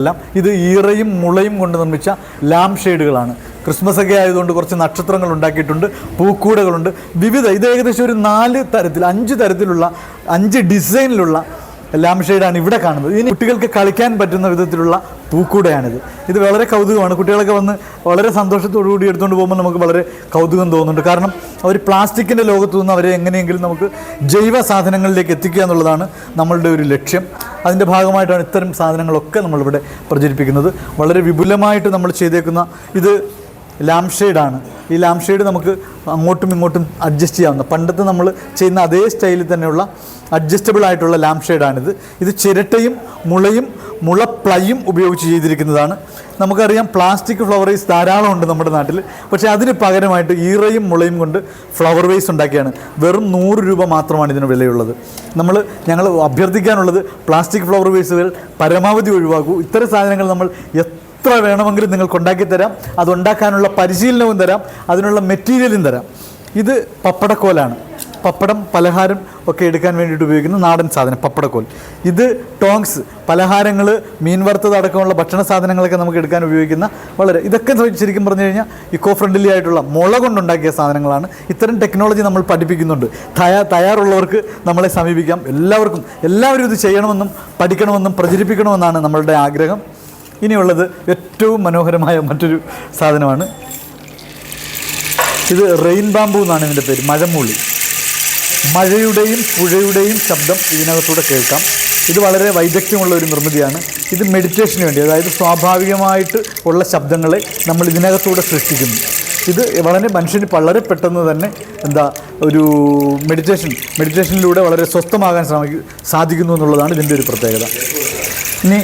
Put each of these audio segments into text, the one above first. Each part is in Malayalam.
എല്ലാം ഇത് ഈറയും മുളയും കൊണ്ട് നിർമ്മിച്ച ലാം ഷെയ്ഡുകളാണ്. ക്രിസ്മസ് ഒക്കെ ആയതുകൊണ്ട് കുറച്ച് നക്ഷത്രങ്ങൾ ഉണ്ടാക്കിയിട്ടുണ്ട് പൂക്കൂടകളുണ്ട്. വിവിധ ഇത് ഏകദേശം ഒരു നാല് തരത്തിൽ അഞ്ച് തരത്തിലുള്ള അഞ്ച് ഡിസൈനിലുള്ള ലാം ഷെയ്ഡാണ് ഇവിടെ കാണുന്നത്. ഇനി കുട്ടികൾക്ക് കളിക്കാൻ പറ്റുന്ന വിധത്തിലുള്ള പൂക്കൂടയാണിത്. ഇത് വളരെ കൗതുകമാണ്. കുട്ടികളൊക്കെ വന്ന് വളരെ സന്തോഷത്തോടു കൂടി എടുത്തുകൊണ്ട് പോകുമ്പോൾ നമുക്ക് വളരെ കൗതുകം തോന്നുന്നുണ്ട്. കാരണം അവർ പ്ലാസ്റ്റിക്കിന്റെ ലോകത്തു നിന്ന് അവരെ എങ്ങനെയെങ്കിലും നമുക്ക് ജൈവ സാധനങ്ങളിലേക്ക് എത്തിക്കുക എന്നുള്ളതാണ് നമ്മളുടെ ഒരു ലക്ഷ്യം. അതിന്റെ ഭാഗമായിട്ടാണ് ഇത്തരം സാധനങ്ങളൊക്കെ നമ്മളിവിടെ പ്രചരിപ്പിക്കുന്നത്. വളരെ വിപുലമായിട്ട് നമ്മൾ ചെയ്തേക്കുന്ന ഇത് ലാംപ് ഷെയ്ഡാണ് ഈ ലാംപ് ഷെയ്ഡ് നമുക്ക് അങ്ങോട്ടും ഇങ്ങോട്ടും അഡ്ജസ്റ്റ് ചെയ്യാവുന്ന പണ്ടത്തെ നമ്മൾ ചെയ്യുന്ന അതേ സ്റ്റൈലിൽ തന്നെയുള്ള അഡ്ജസ്റ്റബിൾ ആയിട്ടുള്ള ലാംപ് ഷെയ്ഡാണിത് ഇത് ചിരട്ടയും മുളയും മുളപ്ലയും ഉപയോഗിച്ച് ചെയ്തിരിക്കുന്നതാണ്. നമുക്കറിയാം പ്ലാസ്റ്റിക് ഫ്ലവർ വേസ് ധാരാളം ഉണ്ട് നമ്മുടെ നാട്ടിൽ. പക്ഷേ അതിന് പകരമായിട്ട് ഈറയും മുളയും കൊണ്ട് ഫ്ലവർ വേസ് ഉണ്ടാക്കിയാണ്. വെറും നൂറ് രൂപ മാത്രമാണ് ഇതിന് വിലയുള്ളത്. നമ്മൾ ഞങ്ങൾ അഭ്യർത്ഥിക്കാനുള്ളത് പ്ലാസ്റ്റിക് ഫ്ലവർ വേസുകൾ പരമാവധി ഒഴിവാക്കൂ. ഇത്തരം സാധനങ്ങൾ നമ്മൾ എത്ര വേണമെങ്കിലും നിങ്ങൾക്ക് ഉണ്ടാക്കി തരാം. അതുണ്ടാക്കാനുള്ള പരിശീലനവും തരാം. അതിനുള്ള മെറ്റീരിയലും തരാം. ഇത് പപ്പടക്കോലാണ്. പപ്പടം പലഹാരം ഒക്കെ എടുക്കാൻ വേണ്ടിയിട്ട് ഉപയോഗിക്കുന്ന നാടൻ സാധനം പപ്പടക്കോൽ. ഇത് ടോങ്സ് പലഹാരങ്ങൾ മീൻ വറുത്തത് അടക്കമുള്ള ഭക്ഷണ സാധനങ്ങളൊക്കെ നമുക്ക് എടുക്കാൻ ഉപയോഗിക്കുന്ന വളരെ ഇതൊക്കെ ശരിക്കും പറഞ്ഞു കഴിഞ്ഞാൽ ഇക്കോ ഫ്രണ്ട്ലി ആയിട്ടുള്ള മുള കൊണ്ടുണ്ടാക്കിയ സാധനങ്ങളാണ്. ഇത്തരം ടെക്നോളജി നമ്മൾ പഠിപ്പിക്കുന്നുണ്ട്. തയ്യാ തയ്യാറുള്ളവർക്ക് നമ്മളെ സമീപിക്കാം. എല്ലാവർക്കും എല്ലാവരും ഇത് ചെയ്യണമെന്നും പഠിക്കണമെന്നും പ്രചരിപ്പിക്കണമെന്നാണ് നമ്മളുടെ ആഗ്രഹം. ഇനിയുള്ളത് ഏറ്റവും മനോഹരമായ മറ്റൊരു സാധനമാണ്. ഇത് റെയിൻ ബാമ്പു എന്നാണ് ഇതിന്റെ പേര് മഴമൂളി. മഴയുടെയും പുഴയുടെയും ശബ്ദം ഇതിനകത്തൂടെ കേൾക്കാം. ഇത് വളരെ വൈദഗ്ധ്യമുള്ള ഒരു നിർമ്മിതിയാണ്. ഇത് മെഡിറ്റേഷന് വേണ്ടി അതായത് സ്വാഭാവികമായിട്ട് ഉള്ള ശബ്ദങ്ങളെ നമ്മൾ ഇതിനകത്തൂടെ സൃഷ്ടിക്കുന്നു. ഇത് വളരെ മനുഷ്യന് വളരെ പെട്ടെന്ന് തന്നെ എന്താ ഒരു മെഡിറ്റേഷൻ മെഡിറ്റേഷനിലൂടെ വളരെ സ്വസ്ഥമാകാൻ ശ്രമിക്കും സാധിക്കുന്നു എന്നുള്ളതാണ് ഇതിന്റെ ഒരു പ്രത്യേകത. ഇനി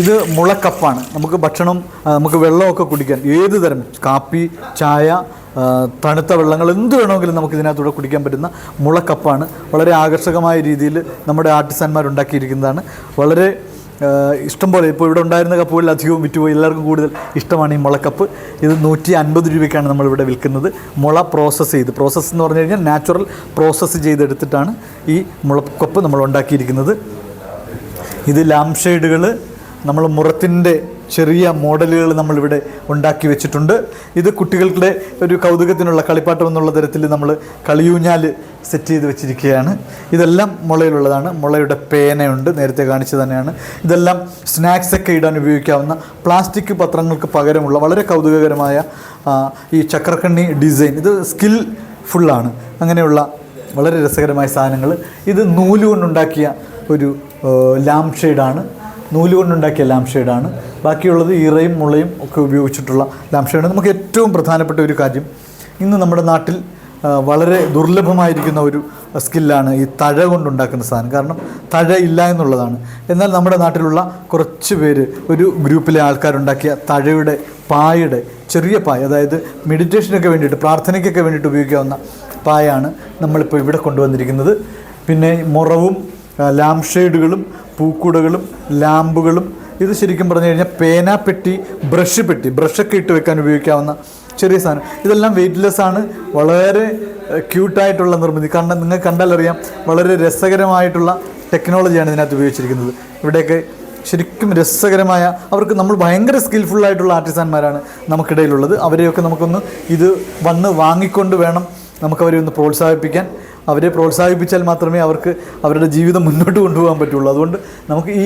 ഇത് മുളക്കപ്പാണ്. നമുക്ക് ഭക്ഷണം നമുക്ക് വെള്ളമൊക്കെ കുടിക്കാൻ ഏത് തരം? കാപ്പി ചായ തണുത്ത വെള്ളങ്ങൾ എന്ത് വേണമെങ്കിലും നമുക്ക് ഇതിനകത്തൂടെ കുടിക്കാൻ പറ്റുന്ന മുളക്കപ്പാണ്. വളരെ ആകർഷകമായ രീതിയിൽ നമ്മുടെ ആർട്ടിസന്മാർ ഉണ്ടാക്കിയിരിക്കുന്നതാണ്. വളരെ ഇഷ്ടംപോലെ ഇപ്പോൾ ഇവിടെ ഉണ്ടായിരുന്ന കപ്പുകളിൽ അധികവും വിറ്റുപോയി. എല്ലാവർക്കും കൂടുതൽ ഇഷ്ടമാണ് ഈ മുളക്കപ്പ്. ഇത് നൂറ്റി അൻപത് രൂപയ്ക്കാണ് നമ്മളിവിടെ വിൽക്കുന്നത്. മുള പ്രോസസ്സ് ചെയ്ത്. പ്രോസസ്സ് എന്ന് പറഞ്ഞു കഴിഞ്ഞാൽ നാച്ചുറൽ പ്രോസസ്സ് ചെയ്തെടുത്തിട്ടാണ് ഈ മുളക്കപ്പ് നമ്മൾ ഉണ്ടാക്കിയിരിക്കുന്നത്. ഇത് ലാംഷെയ്ഡുകൾ നമ്മൾ മുറത്തിന്റെ ചെറിയ മോഡലുകൾ നമ്മളിവിടെ ഉണ്ടാക്കി വെച്ചിട്ടുണ്ട്. ഇത് കുട്ടികളുടെ ഒരു കൗതുകത്തിനുള്ള കളിപ്പാട്ടം എന്നുള്ള തരത്തിൽ നമ്മൾ കളിയൂഞ്ഞാൽ സെറ്റ് ചെയ്ത് വെച്ചിരിക്കുകയാണ്. ഇതെല്ലാം മുളയിലുള്ളതാണ്. മുളയുടെ പേനയുണ്ട്. നേരത്തെ കാണിച്ചു തന്നെയാണ്. ഇതെല്ലാം സ്നാക്സൊക്കെ ഇടാൻ ഉപയോഗിക്കാവുന്ന പ്ലാസ്റ്റിക് പത്രങ്ങൾക്ക് പകരമുള്ള വളരെ കൗതുകകരമായ ഈ ചക്രക്കണ്ണി ഡിസൈൻ ഇത് സ്കിൽ ഫുള്ളാണ് അങ്ങനെയുള്ള വളരെ രസകരമായ സാധനങ്ങൾ. ഇത് നൂൽ കൊണ്ടുണ്ടാക്കിയ ഒരു ലാംപ് ഷെയ്ഡാണ് നൂൽ കൊണ്ടുണ്ടാക്കിയ ലാംപ് ഷെയ്ഡാണ് ബാക്കിയുള്ളത് ഈറയും മുളയും ഒക്കെ ഉപയോഗിച്ചിട്ടുള്ള ലാംഷെയ്ഡ് നമുക്ക് ഏറ്റവും പ്രധാനപ്പെട്ട ഒരു കാര്യം ഇന്ന് നമ്മുടെ നാട്ടിൽ വളരെ ദുർലഭമായിരിക്കുന്ന ഒരു സ്കില്ലാണ് ഈ തഴ കൊണ്ടുണ്ടാക്കുന്ന സാധനം. കാരണം തഴ ഇല്ല എന്നുള്ളതാണ്. എന്നാൽ നമ്മുടെ നാട്ടിലുള്ള കുറച്ച് പേര് ഒരു ഗ്രൂപ്പിലെ ആൾക്കാരുണ്ടാക്കിയ തഴയുടെ പായയുടെ ചെറിയ പായ അതായത് മെഡിറ്റേഷനൊക്കെ വേണ്ടിയിട്ട് പ്രാർത്ഥനയ്ക്കൊക്കെ വേണ്ടിയിട്ട് ഉപയോഗിക്കാവുന്ന പായാണ് നമ്മളിപ്പോൾ ഇവിടെ കൊണ്ടുവന്നിരിക്കുന്നത്. പിന്നെ മുറവും ലാംഷെയ്ഡുകളും ഷെയ്ഡുകളും പൂക്കുടകളും ലാമ്പുകളും. ഇത് ശരിക്കും പറഞ്ഞു കഴിഞ്ഞാൽ പേനാപ്പെട്ടി ബ്രഷ് പെട്ടി ബ്രഷൊക്കെ ഇട്ട് വെക്കാൻ ഉപയോഗിക്കാവുന്ന ചെറിയ സാധനം. ഇതെല്ലാം വെയ്റ്റ്ലെസ് ആണ്. വളരെ ക്യൂട്ടായിട്ടുള്ള നിർമ്മിതി. കാരണം നിങ്ങൾ കണ്ടാലറിയാം വളരെ രസകരമായിട്ടുള്ള ടെക്നോളജിയാണ് ഇതിനകത്ത് ഉപയോഗിച്ചിരിക്കുന്നത്. ഇവിടെയൊക്കെ ശരിക്കും രസകരമായ അവർക്ക് നമ്മൾ ഭയങ്കര സ്കിൽഫുള്ളായിട്ടുള്ള ആർട്ടിസ്റ്റാന്മാരാണ് നമുക്കിടയിലുള്ളത്. അവരെയൊക്കെ നമുക്കൊന്ന് ഇത് വന്ന് വാങ്ങിക്കൊണ്ട് വേണം നമുക്കവരെ ഒന്ന് പ്രോത്സാഹിപ്പിക്കാൻ. അവരെ പ്രോത്സാഹിപ്പിച്ചാൽ മാത്രമേ അവർക്ക് അവരുടെ ജീവിതം മുന്നോട്ട് കൊണ്ടുപോകാൻ പറ്റുള്ളൂ. അതുകൊണ്ട് നമുക്ക് ഈ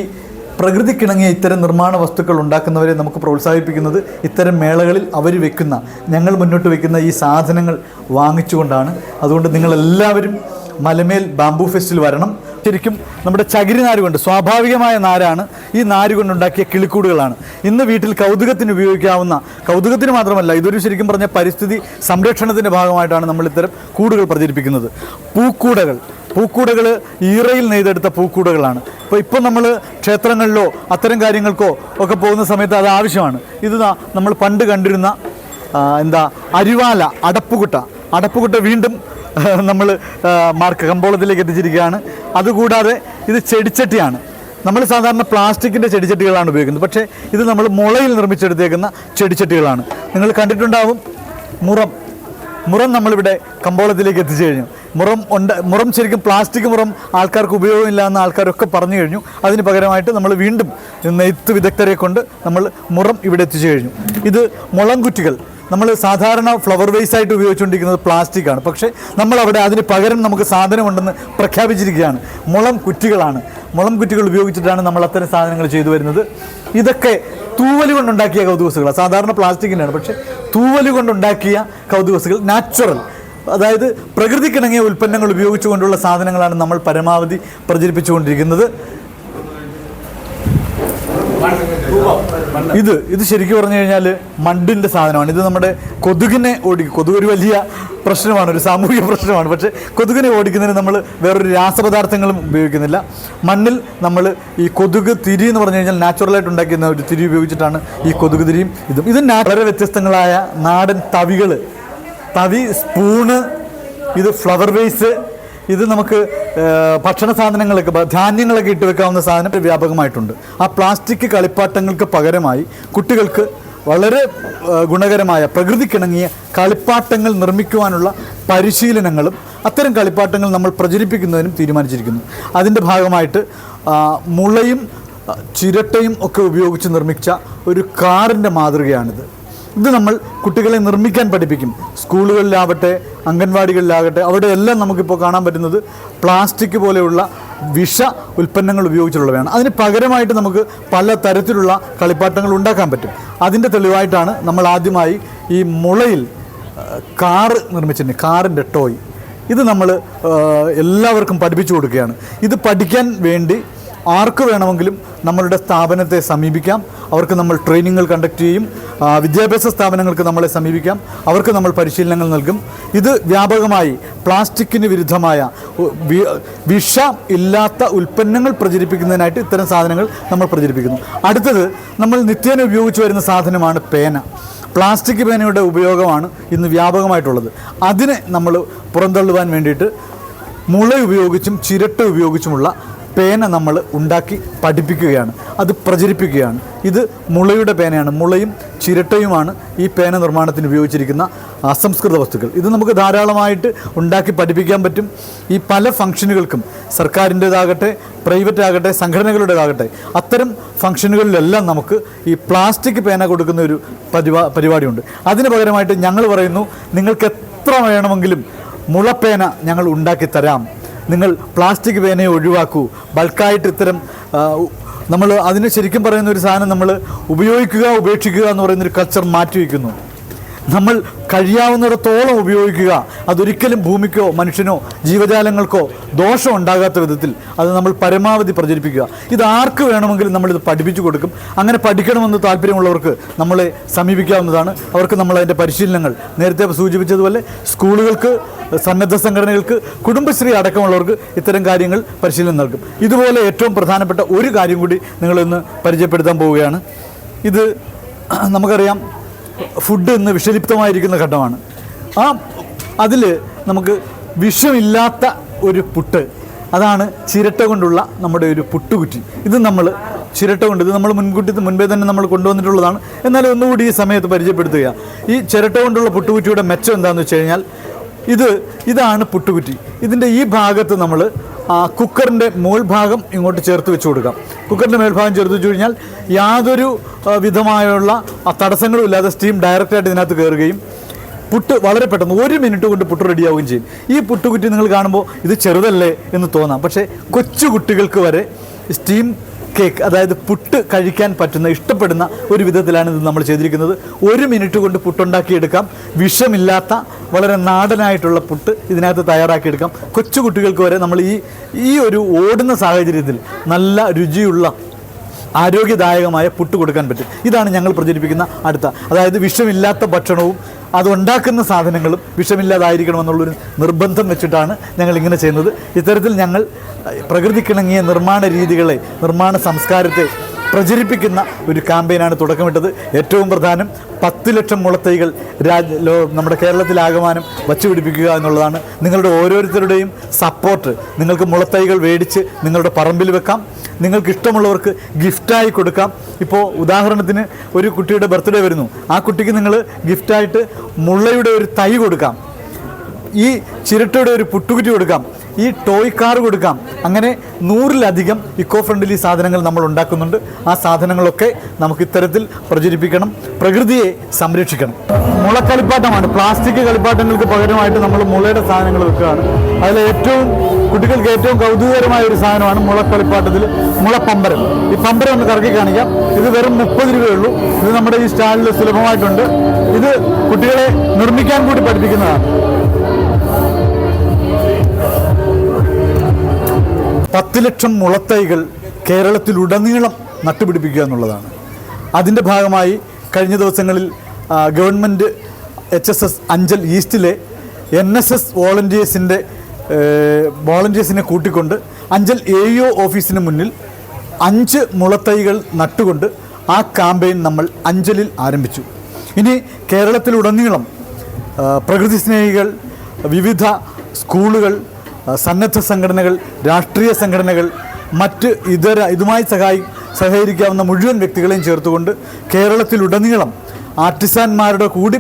പ്രകൃതിക്കിണങ്ങിയ ഇത്തരം നിർമ്മാണ വസ്തുക്കൾ ഉണ്ടാക്കുന്നവരെ നമുക്ക് പ്രോത്സാഹിപ്പിക്കുന്നത് ഇത്തരം മേളകളിൽ അവർ വെക്കുന്ന ഞങ്ങൾ മുന്നോട്ട് വെക്കുന്ന ഈ സാധനങ്ങൾ വാങ്ങിച്ചുകൊണ്ടാണ്. അതുകൊണ്ട് നിങ്ങളെല്ലാവരും മലമേൽ ബാംബു ഫെസ്റ്റിൽ വരണം. ശരിക്കും നമ്മുടെ ചകിരി നാരുകൊണ്ട് സ്വാഭാവികമായ നാരാണ് ഈ നാര് കൊണ്ടുണ്ടാക്കിയ കിളിക്കൂടുകളാണ്. ഇന്ന് വീട്ടിൽ കൗതുകത്തിന് ഉപയോഗിക്കാവുന്ന കൗതുകത്തിന് മാത്രമല്ല ഇതൊരു ശരിക്കും പറഞ്ഞ പരിസ്ഥിതി സംരക്ഷണത്തിന്റെ ഭാഗമായിട്ടാണ് നമ്മൾ ഇത്തരം കൂടുകൾ പ്രചരിപ്പിക്കുന്നത്. പൂക്കൂടകൾ. പൂക്കൂടകൾ ഈറയിൽ നെയ്തെടുത്ത പൂക്കൂടകളാണ്. ഇപ്പോൾ ഇപ്പോൾ നമ്മൾ ക്ഷേത്രങ്ങളിലോ അത്തരം കാര്യങ്ങൾക്കോ ഒക്കെ പോകുന്ന സമയത്ത് അത് ആവശ്യമാണ്. ഇത് നമ്മൾ പണ്ട് കണ്ടിരുന്ന എന്താ അരിവാല അടപ്പുകുട്ട. അടപ്പുകുട്ട വീണ്ടും നമ്മൾ മാർക്ക് കമ്പോളത്തിലേക്ക് എത്തിച്ചിരിക്കുകയാണ്. അതുകൂടാതെ ഇത് ചെടിച്ചട്ടിയാണ്. നമ്മൾ സാധാരണ പ്ലാസ്റ്റിക്കിന്റെ ചെടിച്ചട്ടികളാണ് ഉപയോഗിക്കുന്നത്. പക്ഷേ ഇത് നമ്മൾ മുളയിൽ നിർമ്മിച്ചെടുത്തേക്കുന്ന ചെടിച്ചട്ടികളാണ്. നിങ്ങൾ കണ്ടിട്ടുണ്ടാവും മുറം. മുറം നമ്മളിവിടെ കമ്പോളത്തിലേക്ക് എത്തിച്ചു കഴിഞ്ഞു. മുറം ഉണ്ട് മുറം ശരിക്കും പ്ലാസ്റ്റിക് മുറം ആൾക്കാർക്ക് ഉപയോഗമില്ല എന്ന് ആൾക്കാരൊക്കെ പറഞ്ഞു കഴിഞ്ഞു. അതിന് പകരമായിട്ട് നമ്മൾ വീണ്ടും നെയ്ത്ത് വിദഗ്ധരെ കൊണ്ട് നമ്മൾ മുറം ഇവിടെ എത്തിച്ചു കഴിഞ്ഞു. ഇത് മുളം കുറ്റികൾ നമ്മൾ സാധാരണ ഫ്ലവർ വേസ് ആയിട്ട് ഉപയോഗിച്ചുകൊണ്ടിരിക്കുന്നത് പ്ലാസ്റ്റിക് ആണ്. പക്ഷേ നമ്മൾ അവിടെ അതിന് പകരം നമുക്ക് സാധനമുണ്ടെന്ന് പ്രഖ്യാപിച്ചിരിക്കുകയാണ്. മുളം കുറ്റികളാണ്. മുളം കുറ്റികൾ ഉപയോഗിച്ചിട്ടാണ് നമ്മൾ അത്തരം സാധനങ്ങൾ ചെയ്തു വരുന്നത്. ഇതൊക്കെ തൂവൽ കൊണ്ടുണ്ടാക്കിയ കൗതുകസുകളാണ് സാധാരണ പ്ലാസ്റ്റിക്കിന്റെയാണ്. പക്ഷേ തൂവൽ കൊണ്ടുണ്ടാക്കിയ കൗതുകസുകൾ നാച്ചുറൽ അതായത് പ്രകൃതിക്കിണങ്ങിയ ഉൽപ്പന്നങ്ങൾ ഉപയോഗിച്ചുകൊണ്ടുള്ള സാധനങ്ങളാണ് നമ്മൾ പരമാവധി പ്രചരിപ്പിച്ചുകൊണ്ടിരിക്കുന്നത്. ഇത് ഇത് ശരിക്കും പറഞ്ഞു കഴിഞ്ഞാൽ മണ്ടിന്റെ സാധനമാണ്. ഇത് നമ്മുടെ കൊതുകിനെ ഓടിക്കും കൊതുക് ഒരു വലിയ പ്രശ്നമാണ് ഒരു സാമൂഹിക പ്രശ്നമാണ്. പക്ഷേ കൊതുകിനെ ഓടിക്കുന്നതിന് നമ്മൾ വേറൊരു രാസപദാർത്ഥങ്ങളും ഉപയോഗിക്കുന്നില്ല. മണ്ണിൽ നമ്മൾ ഈ കൊതുക് തിരി എന്ന് പറഞ്ഞു കഴിഞ്ഞാൽ നാച്ചുറലായിട്ട് ഉണ്ടാക്കുന്ന ഒരു തിരി ഉപയോഗിച്ചിട്ടാണ് ഈ കൊതുക് തിരിയും. ഇതും ഇത് വളരെ വ്യത്യസ്തങ്ങളായ നാടൻ തവികൾ തവി സ്പൂണ് ഇത് ഫ്ലവർ വേസ് ഇത് നമുക്ക് ഭക്ഷണ സാധനങ്ങളൊക്കെ ധാന്യങ്ങളൊക്കെ ഇട്ട് വെക്കാവുന്ന സാധനം വ്യാപകമായിട്ടുണ്ട്. ആ പ്ലാസ്റ്റിക് കളിപ്പാട്ടങ്ങൾക്ക് പകരമായി കുട്ടികൾക്ക് വളരെ ഗുണകരമായ പ്രകൃതിക്കിണങ്ങിയ കളിപ്പാട്ടങ്ങൾ നിർമ്മിക്കുവാനുള്ള പരിശീലനങ്ങളും അത്തരം കളിപ്പാട്ടങ്ങൾ നമ്മൾ പ്രചരിപ്പിക്കുന്നതിനും തീരുമാനിച്ചിരിക്കുന്നു. അതിന്റെ ഭാഗമായിട്ട് മുളയും ചിരട്ടയും ഒക്കെ ഉപയോഗിച്ച് നിർമ്മിച്ച ഒരു കാറിന്റെ മാതൃകയാണിത്. ഇത് നമ്മൾ കുട്ടികളെ നിർമ്മിക്കാൻ പഠിപ്പിക്കും. സ്കൂളുകളിലാവട്ടെ അംഗൻവാടികളിലാകട്ടെ അവിടെയെല്ലാം നമുക്കിപ്പോൾ കാണാൻ പറ്റുന്നത് പ്ലാസ്റ്റിക് പോലെയുള്ള വിഷ ഉൽപ്പന്നങ്ങൾ ഉപയോഗിച്ചുള്ളവയാണ് അതിന് പകരമായിട്ട് നമുക്ക് പല തരത്തിലുള്ള കളിപ്പാട്ടങ്ങൾ ഉണ്ടാക്കാൻ പറ്റും. അതിന്റെ തെളിവായിട്ടാണ് നമ്മൾ ആദ്യമായി ഈ മുളയിൽ കാറ് നിർമ്മിച്ചിട്ടുണ്ട്. കാറിന്റെ ടോയ്. ഇത് നമ്മൾ എല്ലാവർക്കും പഠിപ്പിച്ചു കൊടുക്കുകയാണ്. ഇത് പഠിക്കാൻ വേണ്ടി ആർക്ക് വേണമെങ്കിലും നമ്മളുടെ സ്ഥാപനത്തെ സമീപിക്കാം. അവർക്ക് നമ്മൾ ട്രെയിനിങ്ങുകൾ കണ്ടക്ട് ചെയ്യും. വിദ്യാഭ്യാസ സ്ഥാപനങ്ങൾക്ക് നമ്മളെ സമീപിക്കാം. അവർക്ക് നമ്മൾ പരിശീലനങ്ങൾ നൽകും. ഇത് വ്യാപകമായി പ്ലാസ്റ്റിക്കിന് വിരുദ്ധമായ വിഷ ഇല്ലാത്ത ഉൽപ്പന്നങ്ങൾ പ്രചരിപ്പിക്കുന്നതിനായിട്ട് ഇത്തരം സാധനങ്ങൾ നമ്മൾ പ്രചരിപ്പിക്കുന്നു. അടുത്തത് നമ്മൾ നിത്യേന ഉപയോഗിച്ച് വരുന്ന സാധനമാണ് പേന. പ്ലാസ്റ്റിക് പേനയുടെ ഉപയോഗമാണ് ഇന്ന് വ്യാപകമായിട്ടുള്ളത്. അതിനെ നമ്മൾ പുറന്തള്ളുവാൻ വേണ്ടിയിട്ട് മുള ഉപയോഗിച്ചും ചിരട്ട ഉപയോഗിച്ചുമുള്ള പേന നമ്മൾ ഉണ്ടാക്കി പഠിപ്പിക്കുകയാണ്. അത് പ്രചരിപ്പിക്കുകയാണ്. ഇത് മുളയുടെ പേനയാണ്. മുളയും ചിരട്ടയുമാണ് ഈ പേന നിർമ്മാണത്തിന് ഉപയോഗിച്ചിരിക്കുന്ന അസംസ്കൃത വസ്തുക്കൾ. ഇത് നമുക്ക് ധാരാളമായിട്ട് ഉണ്ടാക്കി പഠിപ്പിക്കാൻ പറ്റും. ഈ പല ഫംഗ്ഷനുകൾക്കും സർക്കാരിന്റേതാകട്ടെ പ്രൈവറ്റ് ആകട്ടെ സംഘടനകളുടേതാകട്ടെ അത്തരം ഫംഗ്ഷനുകളിലെല്ലാം നമുക്ക് ഈ പ്ലാസ്റ്റിക് പേന കൊടുക്കുന്ന ഒരു പരിപാ പരിപാടിയുണ്ട്. അതിന് പകരമായിട്ട് ഞങ്ങൾ പറയുന്നു നിങ്ങൾക്ക് എത്ര വേണമെങ്കിലും മുളപ്പേന ഞങ്ങൾ ഉണ്ടാക്കി തരാം. നിങ്ങൾ പ്ലാസ്റ്റിക് പേനയെ ഒഴിവാക്കൂ. ബൾക്കായിട്ട് ഇത്തരം നമ്മൾ അതിന് ശരിക്കും പറയുന്ന ഒരു സാധനം നമ്മൾ ഉപയോഗിക്കുക ഉപേക്ഷിക്കുക എന്ന് പറയുന്നൊരു കൾച്ചർ മാറ്റിവെക്കുന്നു നമ്മൾ കഴിയാവുന്നിടത്തോളം ഉപയോഗിക്കുക. അതൊരിക്കലും ഭൂമിക്കോ മനുഷ്യനോ ജീവജാലങ്ങൾക്കോ ദോഷം ഉണ്ടാകാത്ത വിധത്തിൽ അത് നമ്മൾ പരമാവധി പ്രചരിപ്പിക്കുക. ഇത് ആർക്ക് വേണമെങ്കിലും നമ്മളിത് പഠിപ്പിച്ചു കൊടുക്കും. അങ്ങനെ പഠിക്കണമെന്ന് താല്പര്യമുള്ളവർക്ക് നമ്മളെ സമീപിക്കാവുന്നതാണ്. അവർക്ക് നമ്മൾ അതിന്റെ പരിശീലനങ്ങൾ നേരത്തെ സൂചിപ്പിച്ചതുപോലെ സ്കൂളുകൾക്ക് സന്നദ്ധ സംഘടനകൾക്ക് കുടുംബശ്രീ അടക്കമുള്ളവർക്ക് ഇത്തരം കാര്യങ്ങൾ പരിശീലനം നൽകും. ഇതുപോലെ ഏറ്റവും പ്രധാനപ്പെട്ട ഒരു കാര്യം കൂടി നിങ്ങളിന്ന് പരിചയപ്പെടുത്താൻ പോവുകയാണ്. ഇത് നമുക്കറിയാം ഫുഡ് ഇന്ന് വിഷലിപ്തമായിരിക്കുന്ന ഘട്ടമാണ്. ആ അതിൽ നമുക്ക് വിഷമില്ലാത്ത ഒരു പുട്ട്. അതാണ് ചിരട്ട കൊണ്ടുള്ള നമ്മുടെ ഒരു പുട്ടുകുറ്റി. ഇത് നമ്മൾ ചിരട്ട കൊണ്ട് ഇത് നമ്മൾ മുൻകൂട്ടി മുൻപേ തന്നെ നമ്മൾ കൊണ്ടുവന്നിട്ടുള്ളതാണ്. എന്നാലും ഒന്നുകൂടി ഈ സമയത്ത് പരിചയപ്പെടുത്തുക. ഈ ചിരട്ട കൊണ്ടുള്ള പുട്ടുകുറ്റിയുടെ മെച്ചം എന്താണെന്ന് വെച്ച് കഴിഞ്ഞാൽ ഇത് ഇതാണ് പുട്ടുകുറ്റി. ഇതിന്റെ ഈ ഭാഗത്ത് നമ്മൾ കുക്കറിന്റെ മോൾ ഭാഗം ഇങ്ങോട്ട് ചേർത്ത് വെച്ച് കൊടുക്കാം. കുക്കറിന്റെ മേൽഭാഗം ചേർത്ത് വെച്ച് കഴിഞ്ഞാൽ യാതൊരു വിധമായുള്ള തടസ്സങ്ങളും ഇല്ലാതെ സ്റ്റീം ഡയറക്റ്റായിട്ട് ഇതിനകത്ത് കയറുകയും പുട്ട് വളരെ പെട്ടെന്ന് ഒരു മിനിറ്റ് കൊണ്ട് പുട്ട് റെഡിയാവുകയും ചെയ്യും. ഈ പുട്ടുകുറ്റി നിങ്ങൾ കാണുമ്പോൾ ഇത് ചെറുതല്ലേ എന്ന് തോന്നാം. പക്ഷേ കൊച്ചു കുട്ടികൾക്ക് വരെ സ്റ്റീം കേക്ക് അതായത് പുട്ട് കഴിക്കാൻ പറ്റുന്ന ഇഷ്ടപ്പെടുന്ന ഒരു വിധത്തിലാണ് ഇത് നമ്മൾ ചെയ്തിരിക്കുന്നത്. ഒരു മിനിറ്റ് കൊണ്ട് പുട്ടുണ്ടാക്കിയെടുക്കാം. വിഷമില്ലാത്ത വളരെ നാടനായിട്ടുള്ള പുട്ട് ഇതിനകത്ത് തയ്യാറാക്കിയെടുക്കാം. കൊച്ചു കുട്ടികൾക്ക് വരെ നമ്മൾ ഈ ഈ ഒരു ഓടുന്ന സാഹചര്യത്തിൽ നല്ല രുചിയുള്ള ആരോഗ്യദായകമായ പുട്ട് കൊടുക്കാൻ പറ്റും. ഇതാണ് ഞങ്ങൾ പ്രചരിപ്പിക്കുന്ന അടുത്ത. അതായത് വിഷമില്ലാത്ത ഭക്ഷണവും അത് ഉണ്ടാക്കുന്ന സാധനങ്ങളും വിഷമില്ലാതായിരിക്കണമെന്നുള്ളൊരു നിർബന്ധം വെച്ചിട്ടാണ് ഞങ്ങൾ ഇങ്ങനെ ചെയ്യുന്നത്. ഇത്തരത്തിൽ ഞങ്ങൾ പ്രകൃതിക്കിണങ്ങിയ നിർമ്മാണ രീതികളെ നിർമ്മാണ സംസ്കാരത്തെ പ്രചരിപ്പിക്കുന്ന ഒരു ക്യാമ്പയിനാണ് തുടക്കമിട്ടത്. ഏറ്റവും പ്രധാനം പത്ത് ലക്ഷം മുളത്തൈകൾ രാജ് ലോ നമ്മുടെ കേരളത്തിലാകമാനം വച്ചുപിടിപ്പിക്കുക എന്നുള്ളതാണ് നിങ്ങളുടെ ഓരോരുത്തരുടെയും സപ്പോർട്ട് നിങ്ങൾക്ക് മുളത്തൈകൾ മേടിച്ച് നിങ്ങളുടെ പറമ്പിൽ വെക്കാം. നിങ്ങൾക്ക് ഇഷ്ടമുള്ളവർക്ക് ഗിഫ്റ്റായി കൊടുക്കാം. ഇപ്പോൾ ഉദാഹരണത്തിന് ഒരു കുട്ടിയുടെ ബർത്ത്ഡേ വരുന്നു. ആ കുട്ടിക്ക് നിങ്ങൾ ഗിഫ്റ്റായിട്ട് മുള്ളയുടെ ഒരു തൈ കൊടുക്കാം. ഈ ചിരട്ടയുടെ ഒരു പുട്ടുകുറ്റി കൊടുക്കാം. ഈ ടോയ് കാർ കൊടുക്കാം. അങ്ങനെ നൂറിലധികം ഇക്കോ ഫ്രണ്ട്ലി സാധനങ്ങൾ നമ്മൾ ഉണ്ടാക്കുന്നുണ്ട്. ആ സാധനങ്ങളൊക്കെ നമുക്ക് ഇത്തരത്തിൽ പ്രചരിപ്പിക്കണം പ്രകൃതിയെ സംരക്ഷിക്കണം. മുളക്കളിപ്പാട്ടമാണ്. പ്ലാസ്റ്റിക് കളിപ്പാട്ടങ്ങൾക്ക് പകരമായിട്ട് നമ്മൾ മുളയുടെ സാധനങ്ങൾ വെക്കുകയാണ്. അതിൽ ഏറ്റവും കുട്ടികൾക്ക് ഏറ്റവും കൗതുകകരമായ ഒരു സാധനമാണ് മുളക്കളിപ്പാട്ടത്തിൽ മുളപ്പമ്പരം. ഈ പമ്പരം ഒന്ന് കറക്കി കാണിക്കാം. ഇത് വെറും മുപ്പത് രൂപയുള്ളൂ. ഇത് നമ്മുടെ ഈ സ്റ്റാളിൽ സുലഭമായിട്ടുണ്ട്. ഇത് കുട്ടികളെ നിർമ്മിക്കാൻ കൂടി പഠിപ്പിക്കുന്നതാണ്. പത്ത് ലക്ഷം മുളത്തൈകൾ കേരളത്തിലുടനീളം നട്ടുപിടിപ്പിക്കുക എന്നുള്ളതാണ്. അതിന്റെ ഭാഗമായി കഴിഞ്ഞ ദിവസങ്ങളിൽ government H S S Anchal ഈസ്റ്റിലെ N S S വോളണ്ടിയേഴ്സിന്റെ വോളണ്ടിയേഴ്സിനെ കൂട്ടിക്കൊണ്ട് അഞ്ചൽ എ ഒ ഓഫീസിന് മുന്നിൽ അഞ്ച് മുളത്തൈകൾ നട്ടുകൊണ്ട് ആ ക്യാമ്പയിൻ നമ്മൾ അഞ്ചലിൽ ആരംഭിച്ചു. ഇനി കേരളത്തിലുടനീളം പ്രകൃതി സ്നേഹികൾ വിവിധ സ്കൂളുകൾ സന്നദ്ധ സംഘടനകൾ രാഷ്ട്രീയ സംഘടനകൾ മറ്റ് ഇതര ഇതുമായി സഹായി സഹകരിക്കാവുന്ന മുഴുവൻ വ്യക്തികളെയും ചേർത്തുകൊണ്ട് കേരളത്തിലുടനീളം ആർട്ടിസാൻമാരുടെ കൂടി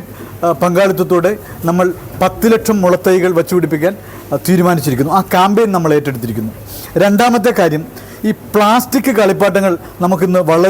പങ്കാളിത്തത്തോടെ നമ്മൾ പത്ത് ലക്ഷം മുളത്തൈകൾ വച്ചുപിടിപ്പിക്കാൻ തീരുമാനിച്ചിരിക്കുന്നു. ആ ക്യാമ്പയിൻ നമ്മൾ ഏറ്റെടുത്തിരിക്കുന്നു. രണ്ടാമത്തെ കാര്യം ഈ പ്ലാസ്റ്റിക് കളിപ്പാട്ടങ്ങൾ നമുക്കിന്ന് വളരെ